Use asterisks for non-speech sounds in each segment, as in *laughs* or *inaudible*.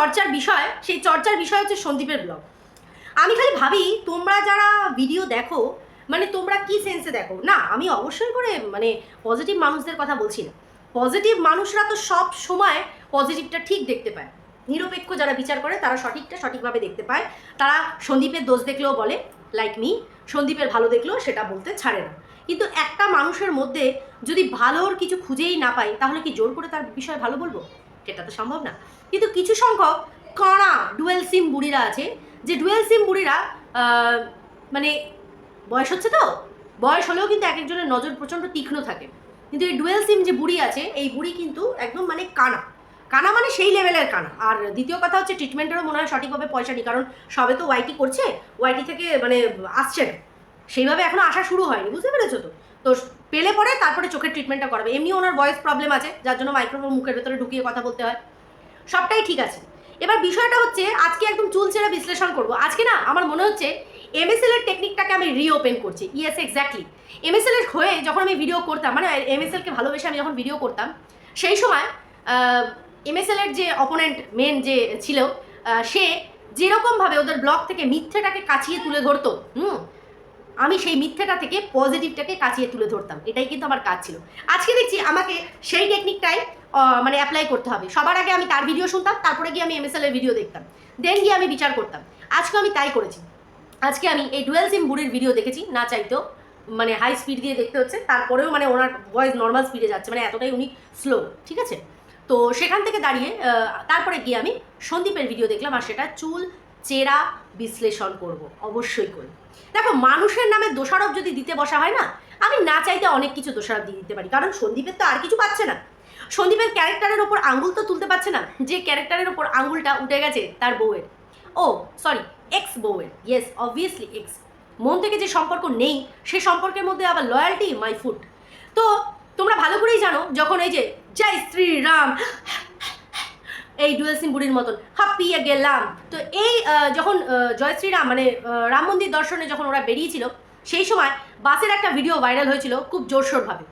চর্চার বিষয়, সেই চর্চার বিষয় হচ্ছে সন্দীপের ব্লগ আমি খালি ভাবি, তোমরা যারা ভিডিও দেখো মানে তোমরা কি সেন্সে দেখো? না, আমি অবশ্যই করে মানে পজিটিভ মানুষদের কথা বলছি না। পজিটিভ মানুষরা তো সব সময় পজিটিভটা ঠিক দেখতে পায়। নিরপেক্ষ যারা বিচার করে, তারা সঠিকটা সঠিকভাবে দেখতে পায়। তারা সন্দীপের দোষ দেখলেও বলে লাইক মি সন্দীপের ভালো দেখলেও সেটা বলতে ছাড়ে না। কিন্তু একটা মানুষের মধ্যে যদি ভালোর কিছু খুঁজেই না পাই, তাহলে কি জোর করে তার বিষয়ে ভালো বলব? সেটা তো সম্ভব না। কিন্তু কিছু সংখ্যক কাঁড়া ডুয়েল সিম বুড়িরা আছে, যে ডুয়েল সিম বুড়িরা মানে বয়স হচ্ছে তো, বয়স হলেও কিন্তু এক একজনের নজর প্রচণ্ড তীক্ষ্ণ থাকে। কিন্তু এই ডুয়েল সিম যে বুড়ি আছে, এই বুড়ি কিন্তু একদম মানে কানা কানা মানে সেই লেভেলের কানা আর দ্বিতীয় কথা হচ্ছে ট্রিটমেন্টেরও মনে হয় সঠিকভাবে পয়সা নেই, কারণ সবে তো ওয়াইটি করছে ওয়াইটি থেকে মানে আসছে না। সেইভাবে এখনও আসা শুরু হয়নি, বুঝতে পেরেছ তো? তো পেলে পরে তারপরে চোখের ট্রিটমেন্টটা করাবে। এমনি ওনার ভয়েস প্রবলেম আছে, যার জন্য মাইক্রোফোন মুখের ভেতরে ঢুকিয়ে কথা বলতে হয়। সবটাই ঠিক আছে। এবার বিষয়টা হচ্ছে, আজকে একদম চুল ছেড়ে বিশ্লেষণ করব। আজকে না, আমার মনে হচ্ছে এমএসএল এর টেকনিকটাকে আমি রিওপেন করছি। ইয়েস এক্স্যাক্টলি এমএসএল এর হয়ে যখন আমি ভিডিও করতাম মানে এমএসএল কে ভালোবেসে আমি যখন ভিডিও করতাম, সেই সময় এমএসএল এর যে অপোনেন্ট মেন যে ছিল সে যেরকমভাবে ওদের ব্লগ থেকে মিথ্যেটাকে কাছিয়ে তুলে ধরতো, হুম আমি সেই মিথ্যেটা থেকে পজিটিভটাকে কাছিয়ে তুলে ধরতাম। এটাই কিন্তু আমার কাজ ছিল। আজকে দেখছি আমাকে সেই টেকনিকটাই মানে অ্যাপ্লাই করতে হবে। সবার আগে আমি তার ভিডিও শুনতাম, তারপরে গিয়ে আমি এমএসএল এর ভিডিও দেখতাম। দেন গিয়ে আমি বিচার করতাম। আজকে আমি তাই করেছি। আজকে আমি এই ডুয়েল সিম বুড়ির ভিডিও দেখেছি, না চাইতেও মানে হাই স্পিড দিয়ে দেখতে হচ্ছে। তারপরেও মানে ওনার ভয়েস নর্মাল স্পিডে যাচ্ছে মানে এতটাই উনি স্লো ঠিক আছে? তো সেখান থেকে দাঁড়িয়ে তারপরে গিয়ে আমি সন্দীপের ভিডিও দেখলাম, আর সেটা চুল চেরা বিশ্লেষণ করব, অবশ্যই করব। দেখো, মানুষের নামে দোষারোপ যদি দিতে বসা হয় না, আমি না চাইতে অনেক কিছু দোষারোপ দিয়ে দিতে পারি, কারণ সন্দীপের তো আর কিছু পাচ্ছে না। সন্দীপের ক্যারেক্টারের ওপর আঙ্গুল তো তুলতে পারছে না, যে ক্যারেক্টারের ওপর আঙ্গুলটা উঠে গেছে তার বউয়ের। ও সরি এক্স বউয়ের ইয়েস অবভিয়াসলি এক্স মন থেকে যে সম্পর্ক নেই, সে সম্পর্কের মধ্যে আবার লয়্যালটি মাই ফুড তো তোমরা ভালো করেই জানো, যখন এই যে, জয় শ্রীরাম এই ডুয়েল সিম বুড়ির মতন। হাপ্পিয়ে গেলাম। তো এই যখন জয় শ্রীরাম মানে রাম মন্দির দর্শনে যখন ওরা বেরিয়েছিল, সেই সময় বাসের একটা ভিডিও ভাইরাল হয়েছিল খুব জোরসোরভাবে।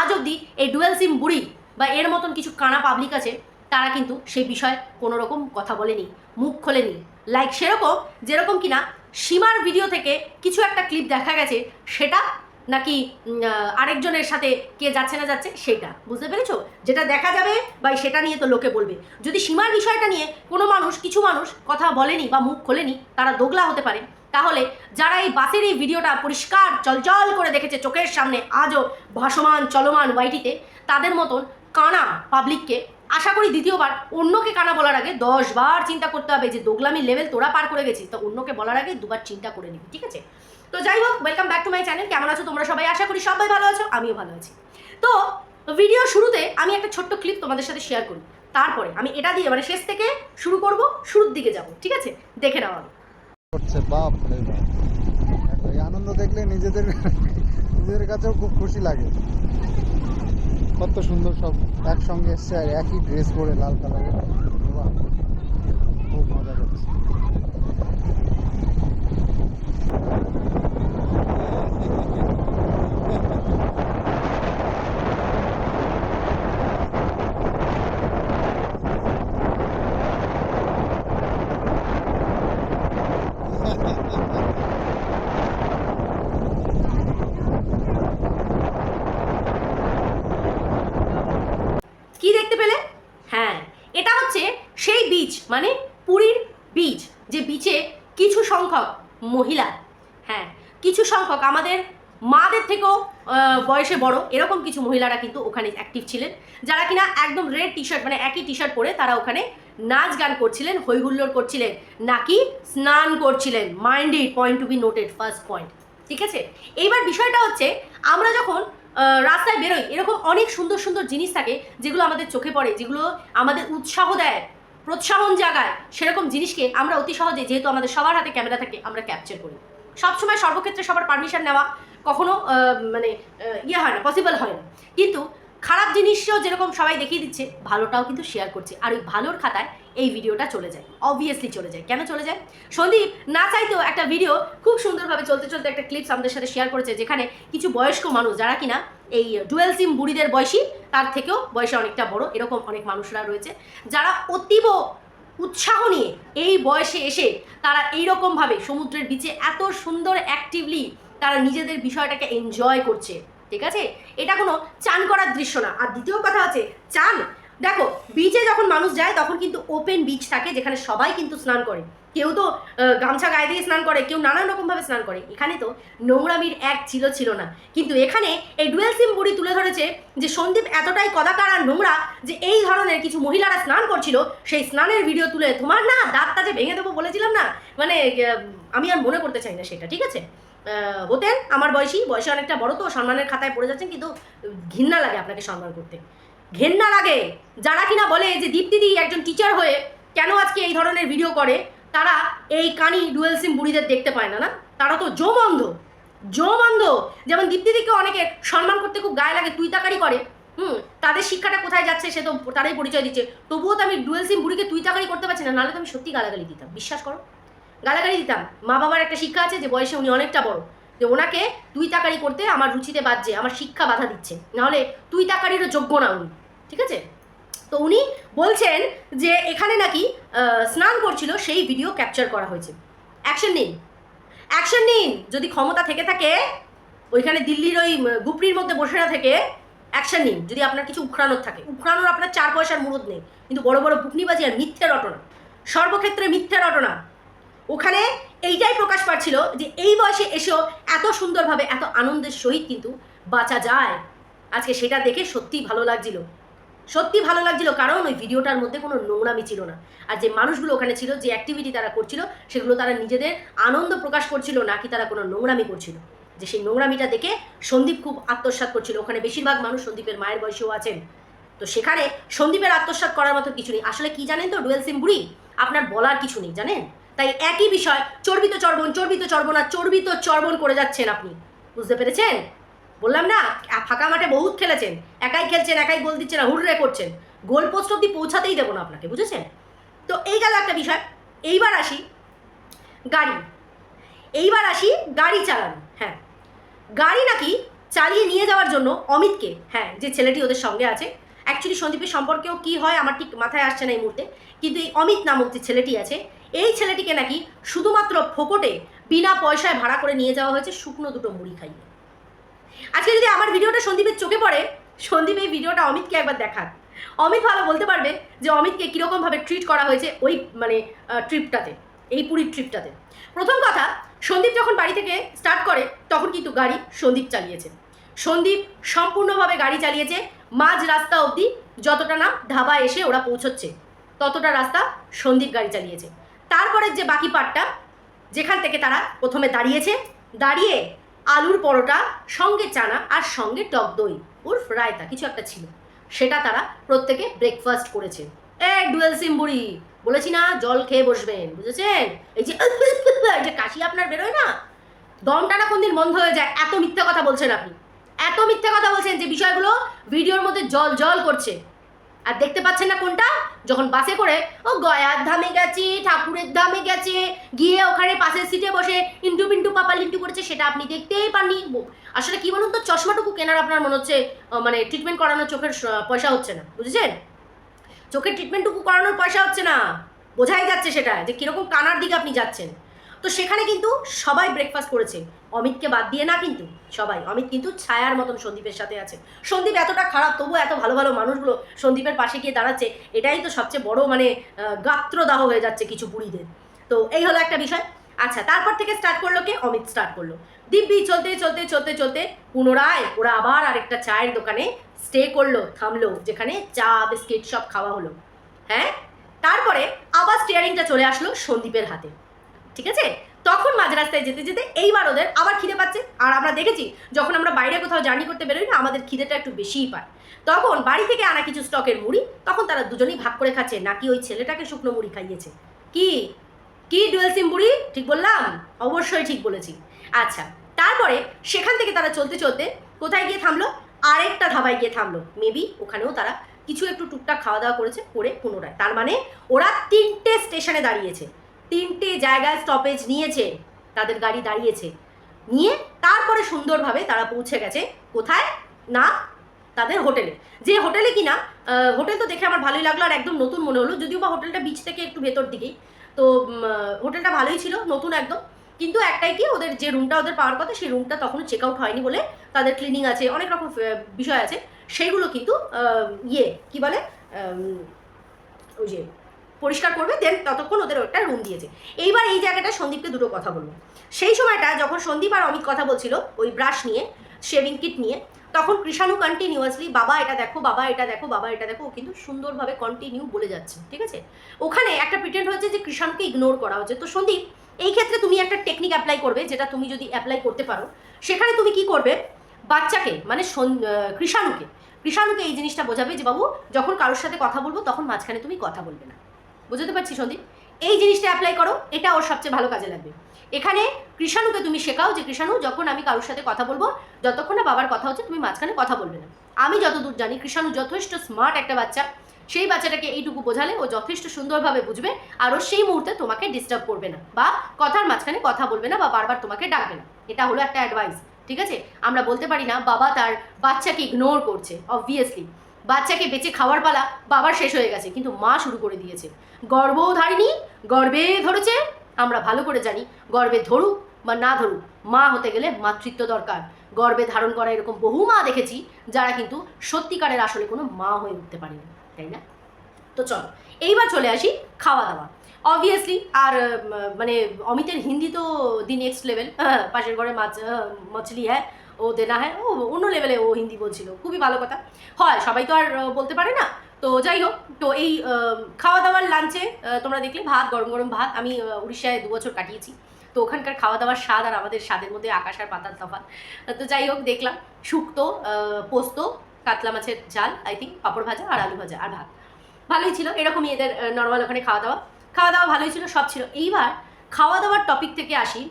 আজ অবধি এই ডুয়েল সিম বুড়ি বা এর মতন কিছু কানা পাবলিক আছে, তারা কিন্তু সেই বিষয়ে কোনো রকম কথা বলেনি, মুখ খোলেনি। লাইক সেরকম, যেরকম কিনা সীমার ভিডিও থেকে কিছু একটা ক্লিপ দেখা গেছে, সেটা নাকি আরেকজনের সাথে কে যাচ্ছে না যাচ্ছে সেটা বুঝতে পেরেছ? যেটা দেখা যাবে বা সেটা নিয়ে তো লোকে বলবে। যদি সীমার বিষয়টা নিয়ে কোনো মানুষ, কিছু মানুষ কথা বলেনি বা মুখ খোলেনি, তারা দোগলা হতে পারে। তাহলে যারা এই বাসের এই ভিডিওটা পরিষ্কার, চলচল করে দেখেছে চোখের সামনে, আজও ভাসমান, চলমান ওয়াইটিতে, তাদের মতন কানা পাবলিককে আশা করি দ্বিতীয়বার অন্যকে কানা বলার আগে দশ বার চিন্তা করতে হবে যে দোগলামির লেভেল তোরা পার করে গেছিস, তো অন্যকে বলার আগে দুবার চিন্তা করে নিবি, ঠিক আছে? তো যাই হোক welcome back to my channel কেমন আছো তোমরা সবাই? আশা করি সবাই ভালো আছো, আমিও ভালো আছি। তো ভিডিও শুরুতে আমি একটা ছোট্ট ক্লিপ তোমাদের সাথে শেয়ার করি। তারপরে আমি এটা দিয়ে মানে শেষ থেকে শুরু করব, শুরুর দিকে যাব, ঠিক আছে? দেখে নাও আমি বাপ এই আনন্দ দেখলে নিজেদের নিজেদের কাছেও খুব খুশি লাগে। কত সুন্দর সব একসঙ্গে এসছে আর একই ড্রেস পরে লাল কালারের খুব মজা করছে কি দেখতে পেলে হ্যাঁ এটা হচ্ছে সেই বীজ মানে পুরীর বীজ যে বীচে কিছু সংখ্যক মহিলা হ্যাঁ কিছু সংখ্যক আমাদের মাদের থেকেও আহ, বয়সে বড়। এরকম কিছু মহিলারা কিন্তু ওখানে অ্যাক্টিভ ছিলেন, যারা কিনা একদম রেড টি শার্ট মানে একই টি শার্ট পরে তারা ওখানে নাচ গান করছিলেন হই হুল্লোড় করছিলেন, নাকি স্নান করছিলেন। Minded point to be noted first point ঠিক আছে? এইবার বিষয়টা হচ্ছে, আমরা যখন রাস্তায় বেরোই, এরকম অনেক সুন্দর সুন্দর জিনিস থাকে যেগুলো আমাদের চোখে পড়ে, যেগুলো আমাদের উৎসাহ দেয়, প্রোৎসাহন জাগায়, সেরকম জিনিসকে আমরা অতি সহজে, যেহেতু আমাদের সবার হাতে ক্যামেরা থাকে, আমরা ক্যাপচার করি। সবসময় সর্বক্ষেত্রে সবার পারমিশন নেওয়া কখনো মানে ইয়ে হয় না পসিবল হয় না। কিন্তু খারাপ জিনিসও যেরকম সবাই দেখিয়ে দিচ্ছে, ভালোটাও কিন্তু শেয়ার করছে। আর ওই ভালোর খাতায় এই ভিডিওটা চলে যায় অবভিয়াসলি চলে যায়। কেন চলে যায়? সন্দীপ, না চাইতেও একটা ভিডিও খুব সুন্দরভাবে চলতে চলতে একটা ক্লিপস আমাদের সাথে শেয়ার করেছে, যেখানে কিছু বয়স্ক মানুষ, যারা কিনা এই ডুয়েল সিম বুড়িদের বয়সী, তার থেকেও বয়সে অনেকটা বড়, এরকম অনেক মানুষরা রয়েছে, যারা অতীব উৎসাহ নিয়ে এই বয়সে এসে তারা এইরকমভাবে সমুদ্রের বিচে এত সুন্দর অ্যাক্টিভলি তারা নিজেদের বিষয়টাকে এনজয় করছে, ঠিক আছে? এটা কোনো চান করার দৃশ্য না। আর দ্বিতীয় কথা হচ্ছে, চান, দেখো বিচে যখন মানুষ যায়, তখন কিন্তু ওপেন বিচ থাকে, যেখানে সবাই কিন্তু স্নান করে। কেউ তো গামছা গায়ে দিয়ে স্নান করে, কেউ নানান রকমভাবে স্নান করে। এখানে তো নোংরামির এক ছিল ছিল না। কিন্তু এখানে এই ডুয়েল সিম বুড়ি তুলে ধরেছে যে সন্দীপ এতটাই কদাকার আর নোংরা যে এই ধরনের কিছু মহিলারা স্নান করছিল, সেই স্নানের ভিডিও তুলে, তোমার না দাঁতটা যে ভেঙে দেবো বলেছিলাম না? মানে আমি আর মনে করতে চাই না সেটা, ঠিক আছে? হতেন আমার বয়সী, বয়সে অনেকটা বড় তো, সম্মানের খাতায় পড়ে যাচ্ছেন, কিন্তু ঘৃণা লাগে আপনাকে সম্মান করতে। ঘেন্না লাগে। যারা কিনা বলে যে দীপ্তিদি একজন টিচার হয়ে কেন আজকে এই ধরনের ভিডিও করে, তারা এই কানি ডুয়েল সিম বুড়িদের দেখতে পায় না না? তারা তো জমন্ধ জমন্ধ যেমন দীপ্তিদিকে অনেকে সম্মান করতে খুব গায়ে লাগে তুই তাকারি করে। হুম, তাদের শিক্ষাটা কোথায় যাচ্ছে সে তো তারাই পরিচয় দিচ্ছে। তবুও তো আমি ডুয়েল সিম বুড়িকে তুই তাকারি করতে পারছি না, নাহলে তো আমি সত্যি গালাগালি দিতাম। বিশ্বাস করো। গালাগালি দিতাম। মা বাবার একটা শিক্ষা আছে যে, বয়সে উনি অনেকটা বড়। যে ওনাকে তুই তাকারি করতে আমার রুচিতে বাজছে, আমার শিক্ষা বাধা দিচ্ছে। নাহলে তুই তাকারিরও যোগ্য না উনি, ঠিক আছে? তো উনি বলছেন যে, এখানে নাকি স্নান করছিল, সেই ভিডিও ক্যাপচার করা হয়েছে। অ্যাকশন নিন। অ্যাকশন নিন! যদি ক্ষমতা থেকে থাকে, ওইখানে দিল্লির ওই গুপড়ির মধ্যে বসে না থেকে অ্যাকশন নিন। যদি আপনার কিছু উখড়ানোর থাকে। উখড়ানোর আপনার চার পয়সার মুরদ নেই। কিন্তু বড় বড় বুকনিবাজি আর মিথ্যে রটনা। সর্বক্ষেত্রে মিথ্যে রটনা। ওখানে এইটাই প্রকাশ পাচ্ছিল যে এই বয়সে এসেও এত সুন্দরভাবে, এত আনন্দের সহিত কিন্তু বাঁচা যায়। আজকে সেটা দেখে সত্যিই ভালো লাগছিল। সত্যি ভালো লাগছিল, কারণ ওই ভিডিওটার মধ্যে কোনো নোংরামি ছিল না। আর যে মানুষগুলো ওখানে ছিল, যে অ্যাক্টিভিটি তারা করছিল, সেগুলো তারা নিজেদের আনন্দ প্রকাশ করছিল, নাকি তারা কোনো নোংরামি করছিল। যে সেই নোংরামিটা দেখে সন্দীপ খুব আত্মসাৎ করছিল। ওখানে বেশিরভাগ মানুষ সন্দীপের মায়ের বয়সেও আছেন। তো সেখানে সন্দীপের আত্মসাৎ করার মতো কিছু নেই। আসলে কি জানেন তো, ডুয়েল সিম বুড়ি? আপনার বলার কিছু নেই, জানেন? তাই একই বিষয়, চর্বিত চর্বণ চর্বিত চর্বণ আর চর্বিত চর্বণ করে যাচ্ছেন আপনি। বুঝতে পেরেছেন? বললাম না, ফাঁকা মাঠে বহুত খেলেছেন, একাই খেলছেন, একাই গোল দিচ্ছেন হুড়রে করছেন। গোল পোস্ট অব্দি পৌঁছাতেই দেবো না আপনাকে, বুঝেছেন? তো এই গেল একটা বিষয়, এইবার আসি গাড়ি। এইবার আসি গাড়ি চালানো হ্যাঁ। গাড়ি নাকি চালিয়ে নিয়ে যাওয়ার জন্য অমিতকে হ্যাঁ যে ছেলেটি ওদের সঙ্গে আছে অ্যাকচুয়ালি সন্দীপের সম্পর্কেও কি হয় আমার ঠিক মাথায় আসছে না এই মুহূর্তে, কিন্তু এই অমিত নামক যে ছেলেটি আছে এই ছেলেটিকে নাকি শুধুমাত্র ফোকটে বিনা পয়সায় ভাড়া করে নিয়ে যাওয়া হয়েছে শুকনো দুটো মুড়ি খাইয়ে। আজকে যদি আমার ভিডিওটা সন্দীপের চোখে পড়ে, সন্দীপ এই ভিডিওটা অমিতকে একবার দেখাক। অমিত ভালো বলতে পারবে যে অমিতকে কীরকমভাবে ট্রিট করা হয়েছে ওই মানে ট্রিপটাতে এই পুরীর ট্রিপটাতে প্রথম কথা, সন্দীপ যখন বাড়ি থেকে স্টার্ট করে, তখন কিন্তু গাড়ি সন্দীপ চালিয়েছে। সন্দীপ সম্পূর্ণভাবে গাড়ি চালিয়েছে, মাঝ রাস্তা অবধি যতটা না ধাবা এসে ওরা পৌঁছচ্ছে, ততটা রাস্তা সন্দীপ গাড়ি চালিয়েছে। তারপরের যে বাকি পার্টটা যেখান থেকে তারা প্রথমে দাঁড়িয়েছে, দাঁড়িয়ে আলুর পরোটা, সঙ্গে চানা আর সঙ্গে টক দই উর্ফ রায়তা, কিছু একটা ছিল। সেটা তারা প্রত্যেকে ব্রেকফাস্ট করেছে। এ, ডুয়েল সিম্বুড়ি বলেছি না, জল খেয়ে বসবেন, বুঝেছেন? এই যে *laughs* যে কাশি আপনার বেরোয় না? দমটা না কোনদিন বন্ধ হয়ে যায়, এত মিথ্যা কথা বলছেন আপনি। এত মিথ্যা কথা বলছেন যে বিষয়গুলো ভিডিওর মধ্যে জল জল করছে। আর দেখতে পাচ্ছেন না কোনটা? যখন বাসে করে, ও গয়ার ধামে গেছে, ঠাকুরের ধামে গেছে, গিয়ে ওখানে পাশের সিটে বসে ইন্টু পিন্টু, পাপা লিন্টু করেছে, সেটা আপনি দেখতেই পাননি। আসলে কি বলুন তো, চশমাটুকু কেনার আপনার মনে হচ্ছে মানে ট্রিটমেন্ট করানোর চোখের পয়সা হচ্ছে না, বুঝেছেন? চোখের ট্রিটমেন্টটুকু করানোর পয়সা হচ্ছে না। বোঝাই যাচ্ছে সেটা, যে কীরকম কানার দিকে আপনি যাচ্ছেন। তো সেখানে কিন্তু সবাই ব্রেকফাস্ট করেছে। অমিতকে বাদ দিয়ে না কিন্তু, সবাই। অমিত কিন্তু ছায়ার মতন সন্দীপের সাথে আছে। সন্দীপ এতটা খারাপ, তবুও এত ভালো ভালো মানুষগুলো সন্দীপের পাশে গিয়ে দাঁড়াচ্ছে, এটাই তো সবচেয়ে বড় মানে গাত্রদাহ হয়ে যাচ্ছে কিছু বুড়িদের। তো এই হলো একটা বিষয়। আচ্ছা তারপর থেকে স্টার্ট করল কে? অমিত স্টার্ট করল। দিব্যি চলতে চলতে চলতে চলতে পুনরায় ওরা আবার আরেকটা চায়ের দোকানে স্টে করল, থামলো, যেখানে চা, বিস্কিট সব খাওয়া হলো। হ্যাঁ? তারপরে আবার স্টিয়ারিংটা চলে আসলো সন্দীপের হাতে। ঠিক আছে? তখন মাঝ রাস্তায় যেতে যেতে এইবার ওদের আবার খিদে পাচ্ছে। আর আমরা দেখেছি, যখন আমরা বাইরে কোথাও জার্নি করতে বেরোই না, আমাদের খিদেটা একটু বেশিই পায়। তখন বাড়ি থেকে আনা কিছু স্টকের মুড়ি, তখন তারা দুজনেই ভাগ করে খাচ্ছে। নাকি ওই ছেলেটাকে শুকনো মুড়ি খাইয়েছে। কি? কি ডুয়েল সিম ঠিক বললাম? অবশ্যই ঠিক বলেছি। আচ্ছা তারপরে সেখান থেকে তারা চলতে চলতে কোথায় গিয়ে থামলো? আরেকটা ধাবায় গিয়ে থামলো। মেবি ওখানেও তারা কিছু একটু টুকটাক খাওয়া দাওয়া করেছে, করে পুনরায়। তার মানে ওরা তিনটে স্টেশনে দাঁড়িয়েছে। তিনটে জায়গায় স্টপেজ নিয়েছে। তাদের গাড়ি দাঁড়িয়েছে। নিয়ে তারপরে সুন্দরভাবে তারা পৌঁছে গেছে। কোথায়? না, তাদের হোটেলে। যে হোটেলে কিনা হোটেল তো দেখে আমার ভালোই লাগল আর একদম নতুন মনে হলো। যদিও বা হোটেলটা বিচ থেকে একটু ভেতর দিকেই তো হোটেলটা ভালোই ছিল, নতুন একদম। কিন্তু একটাই কি, ওদের যে রুমটা ওদের পাওয়ার কথা, সেই রুমটা তখনও চেক আউট হয়নি বলে তাদের ক্লিনিং আছে, অনেক রকম বিষয় আছে। সেইগুলো কিন্তু ইয়ে কি বলে ওই যে পরিষ্কার করবে দেন ততক্ষণ ওদের একটা রুম দিয়েছে। এইবার এই জায়গাটা সন্দীপকে দুটো কথা বলব। সেই সময়টা যখন সন্দীপ আর অমিত কথা বলছিল, ওই ব্রাশ নিয়ে শেভিং কিট নিয়ে, তখন কৃষাণু কন্টিনিউয়াসলি বাবা, এটা দেখো, বাবা, এটা দেখো, বাবা, এটা দেখো। কিন্তু সুন্দরভাবে কন্টিনিউ বলে যাচ্ছে, ঠিক আছে? ওখানে একটা প্রিটেন্ড হয়েছে যে কৃষাণুকে ইগনোর করা হচ্ছে তো সন্দীপ, এই ক্ষেত্রে তুমি একটা টেকনিক অ্যাপ্লাই করবে, যেটা তুমি যদি অ্যাপ্লাই করতে পারো। সেখানে তুমি কি করবে? বাচ্চাকে মানে কৃষাণুকে কৃষাণুকে এই জিনিসটা বোঝাবে যে, বাবু, যখন কারোর সাথে কথা বলব, তখন মাঝখানে তুমি কথা বলবে না। বুঝতে পারছি সন্দীপ? এই জিনিসটা অ্যাপ্লাই করো, এটা ওর সবচেয়ে ভালো কাজে লাগবে। এখানে কৃষাণুকে তুমি শেখাও যে, কৃষাণু, যখন আমি কারোর সাথে কথা বলব, যতক্ষণ না বাবার কথা হচ্ছে, তুমি মাঝখানে কথা বলবে না। আমি যতদূর জানি, কৃষাণু যথেষ্ট স্মার্ট একটা বাচ্চা। সেই বাচ্চাটাকে এইটুকু বোঝালে ও যথেষ্ট সুন্দরভাবে বুঝবে, আর ও সেই মুহূর্তে তোমাকে ডিস্টার্ব করবে না, বা কথার মাঝখানে কথা বলবে না, বা বারবার তোমাকে ডাকবে না। এটা হলো একটা অ্যাডভাইস ঠিক আছে? আমরা বলতে পারি না, বাবা তার বাচ্চাকে ইগনোর করছে অবভিয়াসলি বাচ্চাকে বেঁচে খাওয়ার পালা বাবার শেষ হয়ে গেছে, কিন্তু মা শুরু করে দিয়েছে। গর্বও ধারিনি, গর্বে ধরেছে, আমরা ভালো করে জানি, গর্বে ধরুক বা না ধরুক, মা হতে গেলে মাতৃত্ব দরকার। গর্বে ধারণ করা এরকম বহু মা দেখেছি, যারা কিন্তু সত্যিকারের আসলে কোনো মা হয়ে উঠতে পারেনি, তাই না? তো চলো, এইবার চলে আসি খাওয়া দাওয়া। অবভিয়াসলি আর মানে অমিতের হিন্দি তো দি নেক্সট লেভেল *laughs* পাশের ঘরে মাছ মছলি হ্যাঁ ও দেনা হ্যাঁ ও অন্য লেভেলে ও হিন্দি বলছিল, খুবই ভালো কথা। হয়, সবাই তো আর বলতে পারে না। তো যাই হোক, তো এই খাওয়া দাওয়ার লাঞ্চে তোমরা দেখলে ভাত, গরম গরম ভাত, আমি উড়িষ্যায় দু বছর কাটিয়েছি। তো ওখানকার খাওয়া দাওয়ার স্বাদ আর আমাদের স্বাদের মধ্যে আকাশ আর পাতার তফাৎ। তো যাই হোক, দেখলাম শুক্তো পোস্ত, কাতলা মাছের ঝাল আই থিঙ্ক পাঁপড় ভাজা আর আলু ভাজা আর ভাত। ভালোই ছিল, এরকমই এদের নর্মাল ওখানে খাওয়া দাওয়া খাওয়া দাওয়া ভালোই ছিল, সব ছিল। এইবার খাওয়া দাওয়ার টপিক থেকে আসি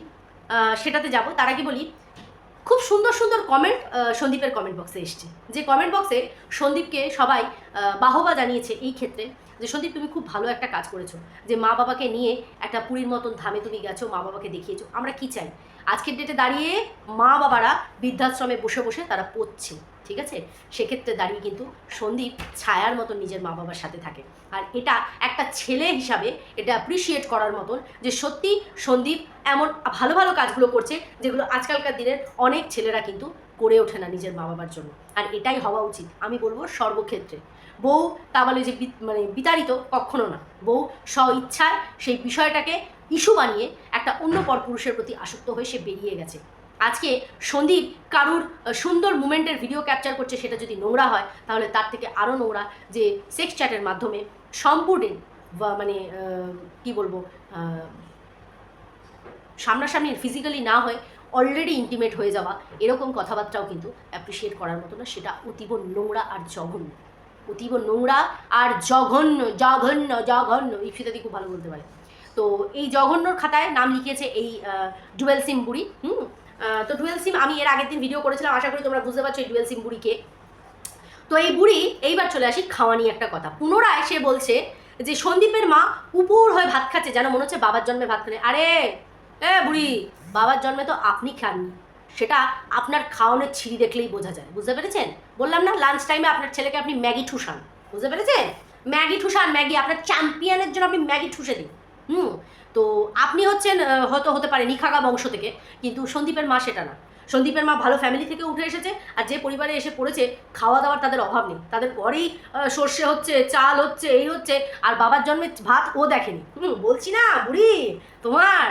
সেটাতে যাব। তার আগে বলি খুব সুন্দর সুন্দর কমেন্ট সন্দীপের কমেন্ট বক্সে এসছে। যে কমেন্ট বক্সে সন্দীপকে সবাই বাহবা জানিয়েছে এই ক্ষেত্রে যে, সন্দীপ, তুমি খুব ভালো একটা কাজ করেছ যে, মা বাবাকে নিয়ে একটা পুরীর মতন ধামে তুমি গেছো, মা বাবাকে দেখিয়েছো। আমরা কি চাই? আজকের ডেটে দাঁড়িয়ে মা বাবারা বৃদ্ধাশ্রমে বসে বসে তারা পড়ছে। ঠিক আছে? সেক্ষেত্রে দাঁড়িয়ে কিন্তু সন্দীপ ছায়ার মতন নিজের মা বাবার সাথে থাকে। আর এটা একটা ছেলে হিসাবে এটা অ্যাপ্রিসিয়েট করার মতন যে সত্যি সন্দীপ এমন ভালো ভালো কাজগুলো করছে যেগুলো আজকালকার দিনের অনেক ছেলেরা কিন্তু করে ওঠে না নিজের মা বাবার জন্য। আর এটাই হওয়া উচিত। আমি বলব সর্বক্ষেত্রে। বউ তা বলে যে মানে বিতাড়িত কখনো না। বউ স্ব ইচ্ছায় সেই বিষয়টাকে ইস্যু বানিয়ে একটা অন্য পরপুরুষের প্রতি আসক্ত হয়ে সে বেরিয়ে গেছে। আজকে সন্দীপ কারুর সুন্দর মুমেন্টের ভিডিও ক্যাপচার করছে, সেটা যদি নোংরা হয়, তাহলে তার থেকে আরও নোংরা যে সেক্স চ্যাটের মাধ্যমে সম্পূর্ণ মানে কি বলব সামনাসামনি ফিজিক্যালি না হয়ে অলরেডি ইন্টিমেট হয়ে যাওয়া, এরকম কথাবার্তাও কিন্তু অ্যাপ্রিসিয়েট করার মতো না, সেটা অতীব নোংরা আর জঘন্য। অতীব নোংরা আর জঘন্য জঘন্য জঘন্য ইপসিতাদি খুব ভালো বলতে পারে। তো এই জঘন্যর খাতায় নাম লিখিয়েছে এই ডুয়েল সিম বুড়ি হুম? তো ডুয়েল সিম আমি এর আগের দিন ভিডিও করেছিলাম, আশা করি তোমরা বুঝতে পারছ এই ডুয়েল সিম বুড়িকে। তো এই বুড়ি, এইবার চলে আসি খাওয়া নিয়ে একটা কথা। পুনরায় সে বলছে যে, সন্দীপের মা উপর হয়ে ভাত খাচ্ছে, যেন মনে হচ্ছে বাবার জন্মে ভাত খানে আরে, এ বুড়ি, বাবার জন্মে তো আপনি খাননি। সেটা আপনার খাওয়ানোর ছিঁড়ি দেখলেই বোঝা যায়। বুঝতে পেরেছেন? বললাম না লাঞ্চ টাইমে আপনার ছেলেকে আপনি ম্যাগি ঠুসান। বুঝতে পেরেছেন? ম্যাগি ঠুসান, ম্যাগি আপনার চ্যাম্পিয়নের জন্য আপনি ম্যাগি ঠুসে দিন। হুম? তো আপনি হচ্ছেন হয়তো হতে পারে নিখাগা বংশ থেকে কিন্তু সন্দীপের মা সেটা না। সন্দীপের মা ভালো ফ্যামিলি থেকে উঠে এসেছে আর যে পরিবারে এসে পড়েছে খাওয়া দাওয়ার তাদের অভাব নেই। তাদের আহ, সর্ষে হচ্ছে চাল হচ্ছে এই হচ্ছে আর বাবার জন্মে ভাত ও দেখেনি। হুম বলছি না বুড়ি তোমার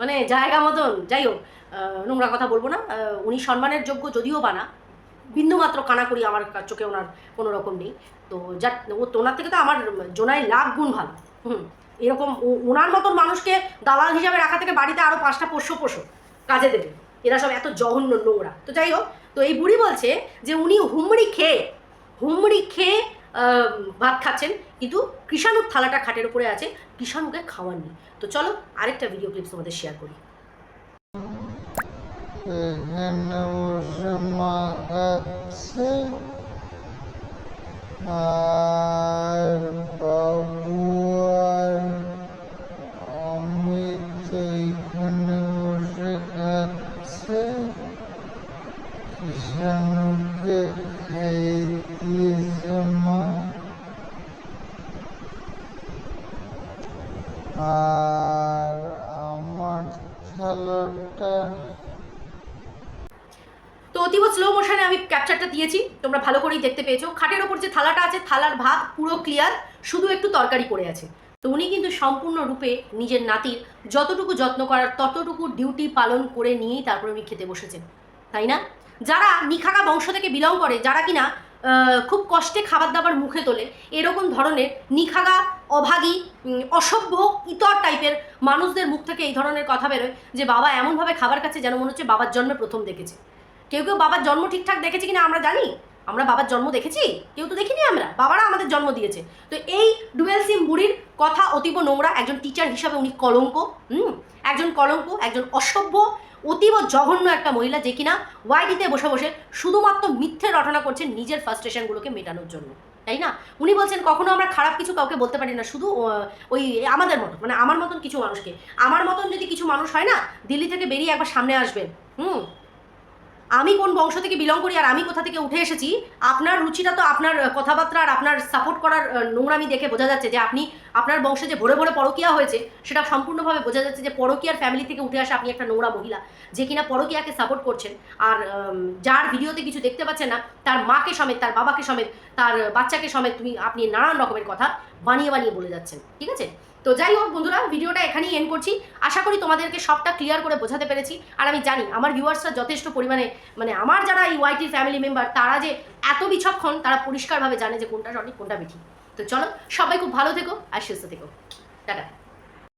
মানে জায়গা মতন। যাই হোক নোংরা কথা বলব না। উনি সম্মানের যোগ্য যদিও বানা বিন্দুমাত্র কানাকড়ি আমার চোখে ওনার কোনো রকম নেই। তো যা ও তোনার থেকে তো আমার জোনায় লাখ গুণ ভালো। হুম। এরকম ওনার মতন মানুষকে দালাল হিসাবে রাখা থেকে বাড়িতে আরও পাঁচটা পোষ্য পোষো, কাজে দেবে। এরা সব এত জঘন্য নোংরা। তো যাই হোক, তো এই বুড়ি বলছে যে উনি হুমড়ি খেয়ে হুমড়ি খেয়ে ভাত খাচ্ছেন, কিন্তু কৃষাণুর থালাটা খাটের উপরে আছে, কৃষাণুকে খাওয়ার খাওয়াননি। তো চলো আরেকটা ভিডিও ক্লিপস তোমাদের শেয়ার করি বাবু আর অমিত এইখানে বসে খাচ্ছে কিষাণুকে খাইয়ে আর আমার থালাটা তো অতীব স্লো মোশনে আমি ক্যাপচারটা দিয়েছি তোমরা ভালো করেই দেখতে পেয়েছ। খাটের ওপর যে থালাটা আছে, থালার ভাত পুরো ক্লিয়ার শুধু একটু তরকারি পড়ে আছে। তো উনি কিন্তু সম্পূর্ণরূপে নিজের নাতির যতটুকু যত্ন করার ততটুকু ডিউটি পালন করে নিয়েই তারপরে উনি খেতে বসেছেন। তাই না? যারা নিখাগা বংশ থেকে বিলং করে, যারা কিনা খুব কষ্টে খাবার দাবার মুখে তোলে, এরকম ধরনের নিখাগা, অভাগী অসভ্য, ইতর টাইপের মানুষদের মুখ থেকে এই ধরনের কথা বেরোয় যে বাবা এমনভাবে খাবার খাচ্ছে যেন মনে হচ্ছে বাবার জন্মে প্রথম দেখেছে। কেউ কেউ বাবার জন্ম ঠিকঠাক দেখেছে কিনা আমরা জানি? আমরা বাবার জন্ম দেখেছি? কেউ তো দেখিনি আমরা? বাবারা আমাদের জন্ম দিয়েছে। তো এই ডুয়েল সিম বুড়ির কথা অতীব নোংরা একজন টিচার হিসাবে উনি কলঙ্ক, হুম? একজন কলঙ্ক, একজন অসভ্য, অতীব জঘন্য একটা মহিলা যে কিনা ওয়াইডিতে বসে বসে শুধুমাত্র মিথ্যে রটনা করছেন নিজের ফার্স্ট্রেশনগুলোকে মেটানোর জন্য। তাই না? উনি বলছেন, কখনো আমরা খারাপ কিছু কাউকে বলতে পারি না, শুধু ওই আমাদের মতো মানে আমার মতন কিছু মানুষকে। আমার মতন যদি কিছু মানুষ হয় না, দিল্লি থেকে বেরিয়ে একবার সামনে আসবেন হুম? আমি কোন বংশ থেকে বিলং করি আর আমি কোথা থেকে উঠে এসেছি, আপনার রুচিটা তো আপনার কথাবার্তা আর আপনার সাপোর্ট করার নোংরামি দেখে বোঝা যাচ্ছে যে আপনি, আপনার বংশে যে ভরে ভরে পরকিয়া হয়েছে, সেটা সম্পূর্ণভাবে বোঝা যাচ্ছে যে পরকিয়ার ফ্যামিলি থেকে উঠে আসা আপনি একটা নোংরা মহিলা, যে কিনা পরকিয়াকে সাপোর্ট করছেন। আর যার ভিডিওতে কিছু দেখতে পাচ্ছেন না, তার মাকে সমেত, তার বাবাকে সমেত, তার বাচ্চাকে সমেত তুমি, আপনি নানান রকমের কথা বানিয়ে বানিয়ে বলে যাচ্ছেন, ঠিক আছে? তো যাই হোক বন্ধুরা, ভিডিওটা এখানেই এন্ড করছি। আশা করি তোমাদেরকে সবটা ক্লিয়ার করে বোঝাতে পেরেছি। আর আমি জানি, আমার ভিউয়ার্সরা যথেষ্ট পরিমাণে মানে আমার যারা এই ওয়াইটির ফ্যামিলি মেম্বার তারা যে এত বিচক্ষণ, তারা পরিষ্কারভাবে জানে যে কোনটা সঠিক, কোনটা বেঠিক তো চলো, সবাই খুব ভালো থেকো আর সুস্থ থেকো। টাটা।